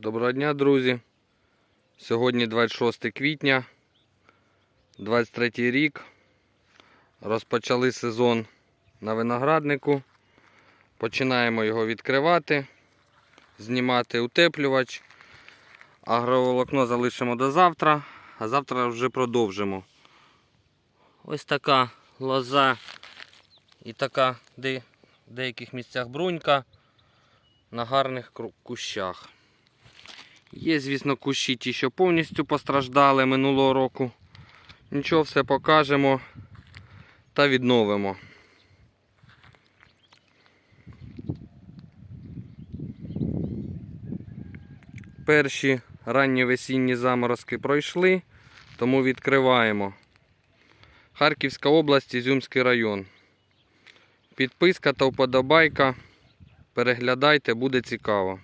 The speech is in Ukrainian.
Доброго дня, друзі. Сьогодні 26 квітня, 23 рік. Розпочали сезон на винограднику. Починаємо його відкривати, знімати утеплювач. Агроволокно залишимо до завтра, а завтра вже продовжимо. Ось така лоза і така де, в деяких місцях брунька на гарних кущах. Є, звісно, кущі ті, що повністю постраждали минулого року. Нічого, все покажемо та відновимо. Перші ранні весінні заморозки пройшли, тому відкриваємо. Харківська область, Ізюмський район. Підписка та вподобайка. Переглядайте, буде цікаво.